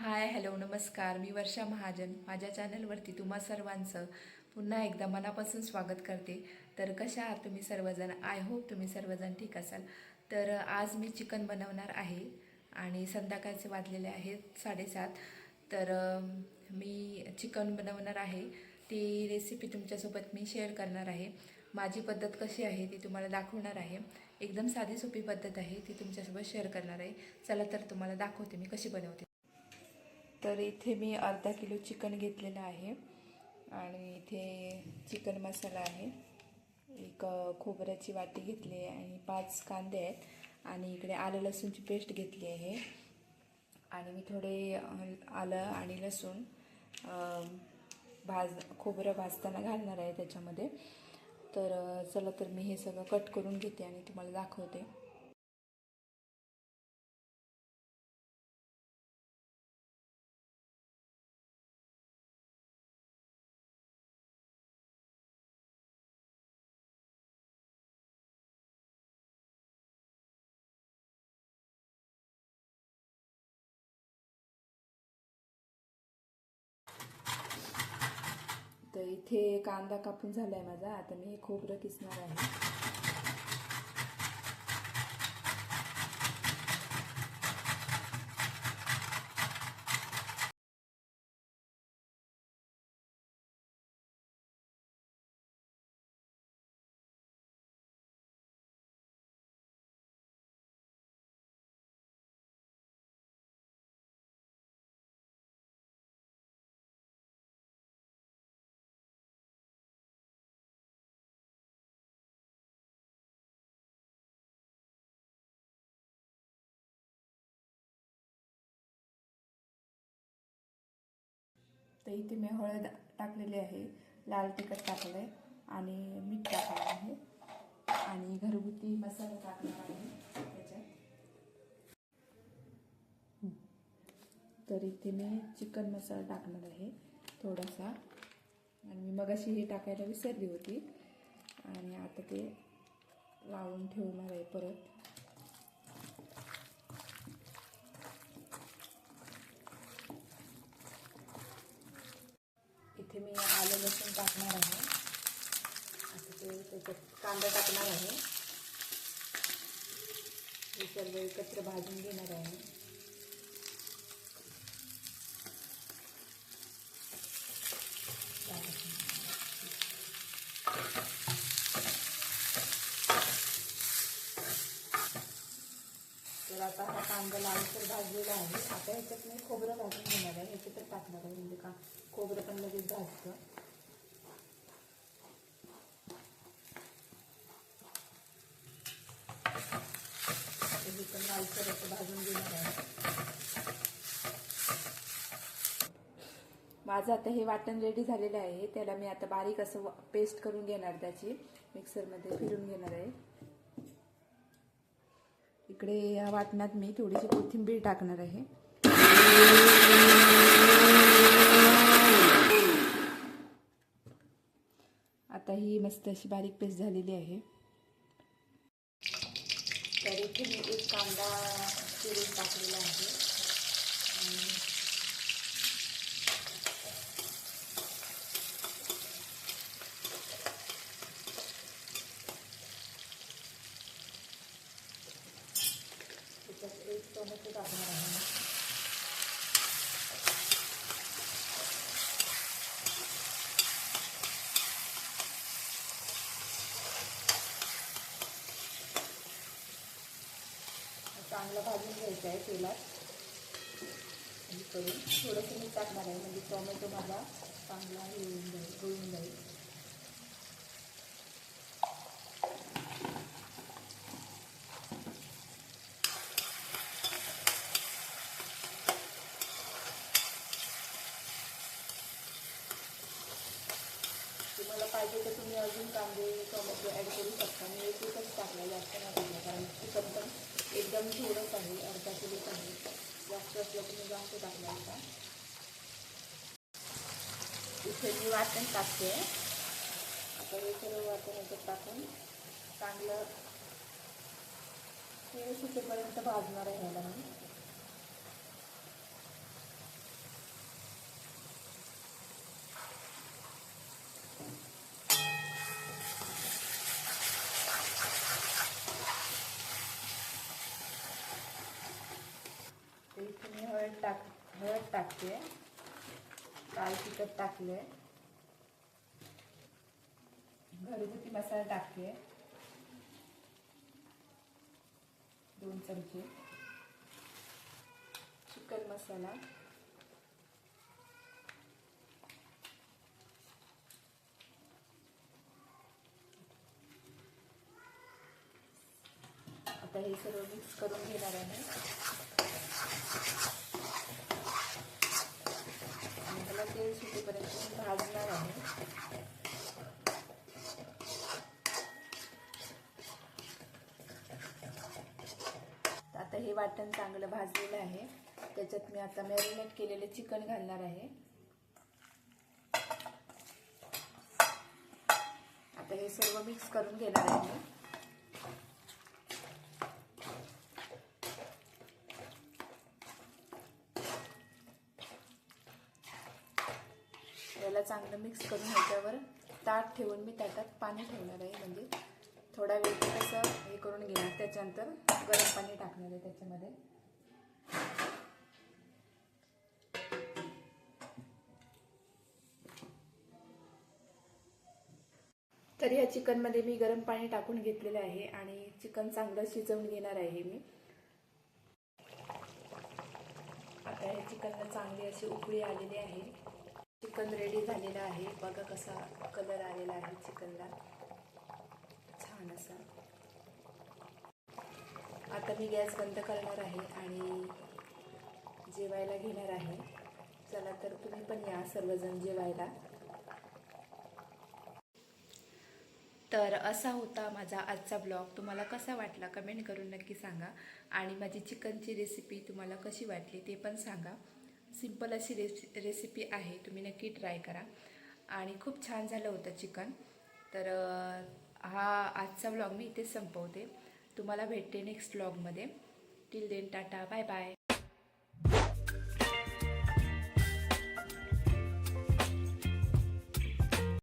Hi hello नमस्कार. मी वर्षा महाजन. माझ्या चॅनलवरती तुम्हा सर्वांचं पुन्हा एकदा मनापासून स्वागत करते. तर कशा आहात तुम्ही सर्वजण? आय होप तुम्ही सर्वजण ठीक असाल. तर आज मी चिकन बनवणार आहे आणि संध्याकाळचे वाजलेले आहेत साडेसात. तर मी चिकन बनवणार आहे. ती रेसिपी तुमच्यासोबत मी शेअर करणार आहे. माझी पद्धत कशी आहे ती तुम्हाला दाखवणार आहे. एकदम साधी सोपी पद्धत आहे ती तुमच्यासोबत शेअर करणार आहे. चला तर तुम्हाला दाखवते मी कशी बनवते. तर इथे मी अर्धा किलो चिकन घेतलेलं आहे. आणि इथे चिकन मसाला आहे. एक खोबऱ्याची वाटी घेतली आहे आणि पाच कांदे आहेत. आणि इकडे आलं लसूणची पेस्ट घेतली आहे. आणि मी थोडे आलं आणि लसूण भाज खोबरं भाजताना घालणार आहे त्याच्यामध्ये. तर चला तर मी हे सगळं कट करून घेते आणि तुम्हाला दाखवते. तर इथे कांदा कापून झाला आहे माझा. आता मी खोबरं किसणार आहे. तर इथे मी हळद टाकलेली आहे लाल तिखट टाकलं आहे आणि मीठ टाकलं आहे. आणि घरगुती मसाला टाकणार आहे त्याच्यात. तर इथे मी चिकन मसाला टाकणार आहे थोडासा. आणि मी मगाशी हे टाकायला विसरली होती. आणि आता ते लावून ठेवणार आहे परत. इथे मी आलं लसूण टाकणार आहे. आता ते त्याच्यात कांदा टाकणार आहे. हे सर्व एकत्र भाजून घेणार आहे तर आता हा कांदा लालसर भाजलेला आहे. आता ह्याच्यात मी खोबरं भाजून घेणार आहे. ह्याच्यातच टाकणार आहे म्हणजे का खोबरं पण लगेच भाजतं. हे पण लालसर असं भाजून घेणार आहे. माझं आता हे वाटण रेडी झालेलं आहे. त्याला मी आता बारीक असं पेस्ट करून घेणार त्याची. मिक्सरमध्ये फिरून घेणार आहे. इकडे या वाटणात मी थोडीशी कोथिंबीर टाकणार आहे. आता ही मस्त अशी बारीक पेस्ट झालेली आहे. तर इथे मी एक कांदा चिरून टाकलेला आहे आणि त्याच्यात एक टोमॅटो टाकणार आहे मी. चांगलं भाजून घ्यायचं आहे तेलात हे करून थोडंसं मीठ टाकणार आहे म्हणजे टोमॅटो माझा चांगला हे होऊन जाईल गळून जाईल तुम्हाला पाहिजे तर तुम्ही अजून कांदे टोमॅटो ॲड करू शकता मी एक एकच टाकला जास्त नाही टाकला कारण चिकन पण एकदम थोडंच आहे अर्धा किलोच आहे जास्त असलं तुम्ही जास्त टाकणार का? इथे मी वाटण टाकते. आता हे सर्व वाटण याच्यात टाकून चांगलं ते सुटेपर्यंत भाजणार आहे ह्याला मी. हळद टाक हळद टाकते. काल तिखट टाकले. घरगुती मसाला टाकते. दोन चमचे. चिकन मसाला. आता हे सर्व मिक्स करून घेणार आहे मला त्याला तेल सुटेपर्यंत भाजणार आहे. आता हे वाटण चांगलं भाजलेलं आहे. त्याच्यात मी आता मॅरिनेट केलेले चिकन घालणार आहे. आता हे सर्व मिक्स करून घेणार आहे त्याला चांगलं मिक्स करून ह्याच्यावर ताट ठेवून मी त्याच्यात पाणी ठेवणार आहे. म्हणजे थोडा वेळ कसं हे करून घेणार. त्याच्यानंतर गरम पाणी टाकणार आहे त्याच्यामध्ये. तर ह्या चिकनमध्ये मी गरम पाणी टाकून घेतलेलं आहे आणि चिकन चांगलं शिजवून घेणार आहे मी. आता ह्या चिकनला चांगली अशी उकळी आलेली आहे. चिकन रेडी झालेलं आहे. बघा कसा कलर आलेला आहे चिकनला. छान असा. आता मी गॅस बंद करणार आहे आणि जेवायला घेणार आहे. चला तर तुम्ही पण या सर्वजण जेवायला. तर असा होता माझा आजचा ब्लॉग तुम्हाला कसा वाटला कमेंट करून नक्की सांगा. आणि माझी चिकनची रेसिपी तुम्हाला कशी वाटली ते पण सांगा. सिंपल अशी रेसि रेसिपी आहे तुम्ही नक्की ट्राय करा. आणि खूप छान झालं होतं चिकन. तर हा आजचा व्लॉग मी इथे संपवते. तुम्हाला भेटते next व्लॉगमध्ये till then tata bye bye